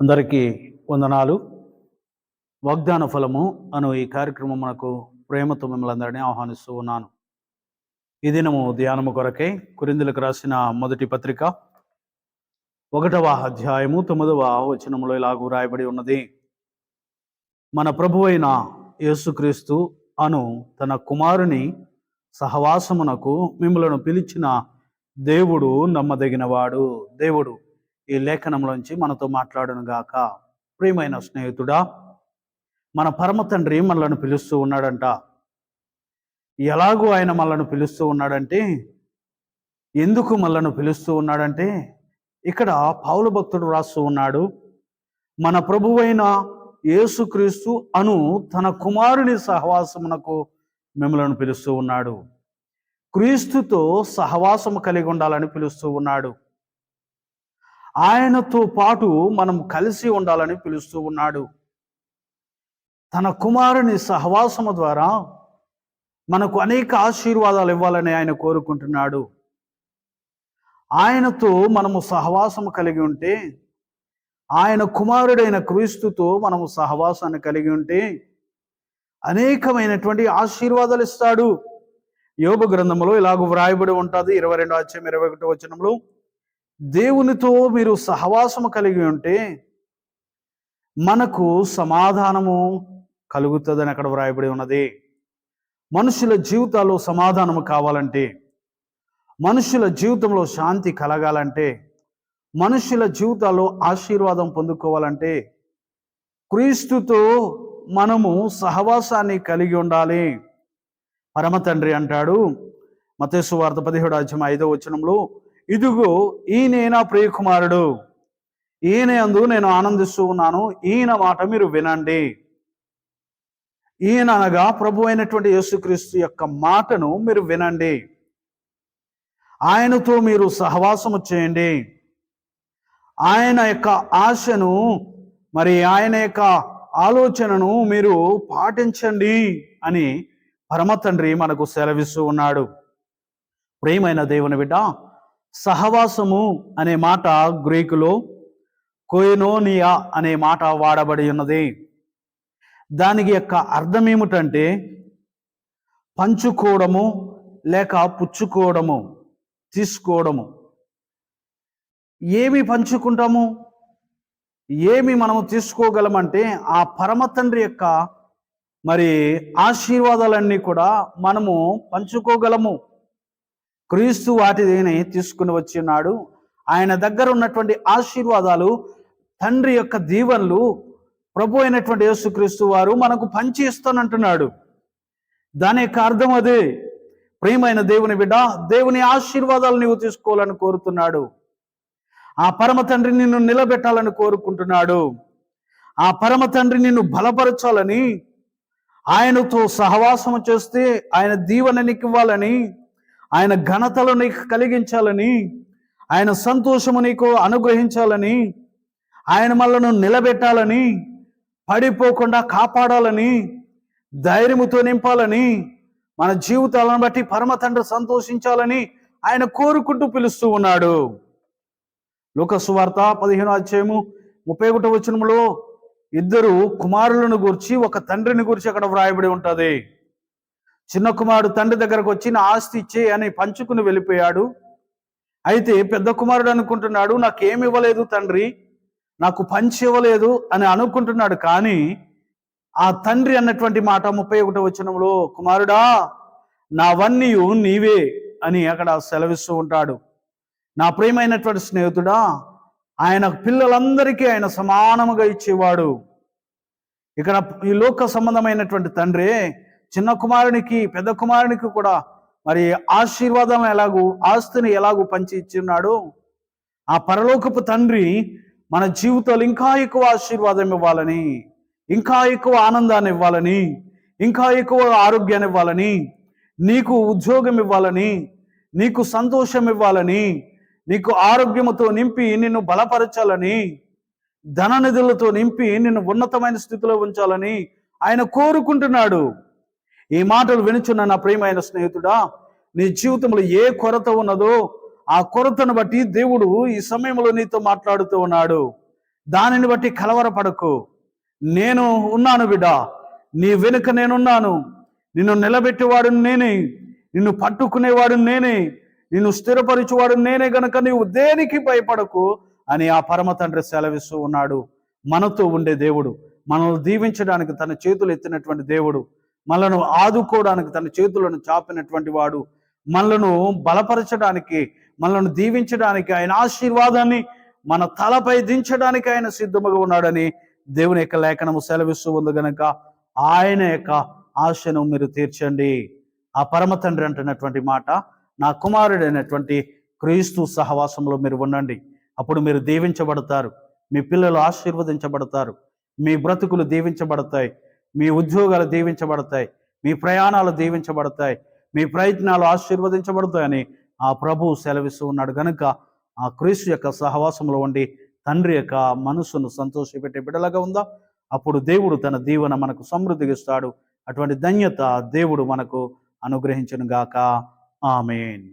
అందరికీ వందనాలు. వాగ్దాన ఫలము అను ఈ కార్యక్రమం మనకు ప్రేమతో మిమ్మల్ని అందరినీ ఆహ్వానిస్తూ ఉన్నాను. ఈ దినము ధ్యానము కొరకై కురిందులకు రాసిన మొదటి పత్రిక ఒకటవ అధ్యాయము తొమ్మిదవ వచనములో ఇలాగూ రాయబడి ఉన్నది. మన ప్రభువైన యేసుక్రీస్తు అను తన కుమారుని సహవాసమునకు మిమ్మలను పిలిచిన దేవుడు నమ్మదగినవాడు. దేవుడు ఈ లేఖనంలోంచి మనతో మాట్లాడును గాక. ప్రియమైన స్నేహితుడా మన పరమ తండ్రి మనలను పిలుస్తూ ఉన్నాడంట. ఎలాగూ ఆయన మనలను పిలుస్తూ ఉన్నాడంటే ఎందుకు మనలను పిలుస్తూ ఉన్నాడంటే ఇక్కడ పౌలు భక్తుడు రాస్తూ ఉన్నాడు మన ప్రభువైన యేసుక్రీస్తు అను తన కుమారుని సహవాసమునకు మిమ్మలను పిలుస్తూ ఉన్నాడు. క్రీస్తుతో సహవాసము కలిగి ఉండాలని పిలుస్తూ ఉన్నాడు. ఆయనతో పాటు మనం కలిసి ఉండాలని పిలుస్తూ ఉన్నాడు. తన కుమారుని సహవాసము ద్వారా మనకు అనేక ఆశీర్వాదాలు ఇవ్వాలని ఆయన కోరుకుంటున్నాడు. ఆయనతో మనము సహవాసము కలిగి ఉంటే ఆయన కుమారుడైన క్రీస్తుతో మనము సహవాసాన్ని కలిగి ఉంటే అనేకమైనటువంటి ఆశీర్వాదాలు ఇస్తాడు. యోగ గ్రంథంలో ఇలాగ వ్రాయబడి ఉంటుంది. ఇరవై రెండు అధ్యాయం ఇరవై ఒకటో వచనంలో దేవునితో మీరు సహవాసము కలిగి ఉంటే మనకు సమాధానము కలుగుతుందని అక్కడ వ్రాయబడి ఉన్నది. మనుషుల జీవితాల్లో సమాధానము కావాలంటే మనుషుల జీవితంలో శాంతి కలగాలంటే మనుషుల జీవితాల్లో ఆశీర్వాదం పొందుకోవాలంటే క్రీస్తుతో మనము సహవాసాన్ని కలిగి ఉండాలి. పరమ తండ్రి అంటాడు. మతేసు వార్త పదిహేడు అధ్యయం ఐదో వచనంలో ఇదిగో ఈయనే నా ప్రియకుమారుడు. ఈయన అందు నేను ఆనందిస్తూ ఉన్నాను. ఈయన మాట మీరు వినండి. ఈయన అనగా ప్రభు అయినటువంటి యేసుక్రీస్తు యొక్క మాటను మీరు వినండి. ఆయనతో మీరు సహవాసము చేయండి. ఆయన యొక్క ఆశను మరి ఆయన యొక్క ఆలోచనను మీరు పాటించండి అని పరమ తండ్రి మనకు సెలవిస్తూ ఉన్నాడు. ప్రేమైన దేవుని బిడ్డ సహవాసము అనే మాట గ్రీకులో కోయనోనియా అనే మాట వాడబడి ఉన్నది. దానికి యొక్క అర్థం ఏమిటంటే పంచుకోవడము లేక పుచ్చుకోవడము తీసుకోవడము. ఏమి పంచుకుంటాము? ఏమి మనము తీసుకోగలమంటే ఆ పరమ తండ్రి యొక్క మరి ఆశీర్వాదాలన్నీ కూడా మనము పంచుకోగలము. క్రీస్తు వాటిని తీసుకుని వచ్చి ఉన్నాడు. ఆయన దగ్గర ఉన్నటువంటి ఆశీర్వాదాలు తండ్రి యొక్క దీవెనలు ప్రభు అయినటువంటి యేసుక్రీస్తు వారు మనకు పంచి ఇస్తానంటున్నాడు దాని యొక్క అర్థం అదే. ప్రియమైన దేవుని బిడ్డ దేవుని ఆశీర్వాదాలు నీవు తీసుకోవాలని కోరుతున్నాడు. ఆ పరమ తండ్రి నిన్ను నిలబెట్టాలని కోరుకుంటున్నాడు. ఆ పరమ తండ్రి నిన్ను బలపరచాలని ఆయనతో సహవాసం చేస్తే ఆయన దీవెననికివ్వాలని ఇవ్వాలని ఆయన ఘనతలు నీకు కలిగించాలని ఆయన సంతోషము నీకు అనుగ్రహించాలని ఆయన మనలను నిలబెట్టాలని పడిపోకుండా కాపాడాలని ధైర్యముతో నింపాలని మన జీవితాలను బట్టి పరమ తండ్రి సంతోషించాలని ఆయన కోరుకుంటూ పిలుస్తూ ఉన్నాడు. లోకసువార్త పదిహేను అధ్యాయము ముప్పై ఒకటో వచనంలో ఇద్దరు కుమారులను గురించి ఒక తండ్రిని గురించి అక్కడ వ్రాయబడి ఉంటుంది. చిన్న కుమారుడు తండ్రి దగ్గరకు వచ్చి నా ఆస్తి ఇచ్చే అని పంచుకుని వెళ్ళిపోయాడు. అయితే పెద్ద కుమారుడు అనుకుంటున్నాడు నాకేమి ఇవ్వలేదు తండ్రి నాకు పంచి ఇవ్వలేదు అని అనుకుంటున్నాడు. కానీ ఆ తండ్రి అన్నటువంటి మాట ముప్పై ఒకటో వచనంలో కుమారుడా నావన్నీ నీవే అని అక్కడ సెలవిస్తూ ఉంటాడు. నా ప్రేమైనటువంటి స్నేహితుడా ఆయన పిల్లలందరికీ ఆయన సమానముగా ఇచ్చేవాడు. ఇక్కడ ఈ లోక సంబంధమైనటువంటి తండ్రి చిన్న కుమారునికి పెద్ద కుమారునికి కూడా మరి ఆశీర్వాదాలను ఎలాగూ ఆస్తిని ఎలాగూ పంచి ఇచ్చిన్నాడు ఆ పరలోకపు తండ్రి మన జీవితాలు ఇంకా ఎక్కువ ఆశీర్వాదం ఇవ్వాలని ఇంకా ఎక్కువ ఆనందాన్ని ఇవ్వాలని ఇంకా ఎక్కువ ఆరోగ్యాన్ని ఇవ్వాలని నీకు ఉద్యోగం ఇవ్వాలని నీకు సంతోషం ఇవ్వాలని నీకు ఆరోగ్యముతో నింపి నిన్ను బలపరచాలని ధన నిధులతో నింపి నిన్ను ఉన్నతమైన స్థితిలో ఉంచాలని ఆయన కోరుకుంటున్నాడు. ఈ మాటలు వినుచున్న నా ప్రియమైన స్నేహితుడా నీ జీవితంలో ఏ కొరత ఉన్నదో ఆ కొరతను బట్టి దేవుడు ఈ సమయంలో నీతో మాట్లాడుతూ ఉన్నాడు. దానిని బట్టి కలవరపడకు. నేను ఉన్నాను బిడ్డా నీ వెనుక నేనున్నాను. నిన్ను నిలబెట్టేవాడు నేనే నిన్ను పట్టుకునేవాడు నేనే నిన్ను స్థిరపరిచేవాడు నేనే గనక నీవు దేనికి భయపడకు అని ఆ పరమ తండ్రి సెలవిస్తూ ఉన్నాడు. మనతో ఉండే దేవుడు మనల్ని దీవించడానికి తన చేతులు ఎత్తినటువంటి దేవుడు. మనలను ఆదుకోవడానికి తన చేతులను చాపినటువంటి వాడు. మనలను బలపరచడానికి మనలను దీవించడానికి ఆయన ఆశీర్వాదాన్ని మన తలపై దించడానికి ఆయన సిద్ధముగా ఉన్నాడని దేవుని యొక్క లేఖనము సెలవిస్తూ ఉంది గనక. ఆయన యొక్క ఆశను మీరు తీర్చండి. ఆ పరమ తండ్రి అంటున్నటువంటి మాట నా కుమారుడైనటువంటి క్రీస్తు సహవాసంలో మీరు ఉండండి. అప్పుడు మీరు దీవించబడతారు. మీ పిల్లలు ఆశీర్వదించబడతారు. మీ బ్రతుకులు దీవించబడతాయి. మీ ఉద్యోగాలు దీవించబడతాయి. మీ ప్రయాణాలు దీవించబడతాయి. మీ ప్రయత్నాలు ఆశీర్వదించబడతాయని ఆ ప్రభు సెలవిస్తూ ఉన్నాడు. కనుక ఆ క్రీస్తు యొక్క సహవాసంలో ఉండి తండ్రి యొక్క మనసును సంతోషపెట్టే బిడ్డలాగా ఉందా? అప్పుడు దేవుడు తన దీవెన మనకు సమృద్ధిగిస్తాడు అటువంటి ధన్యత దేవుడు మనకు అనుగ్రహించను గాక ఆమెన్.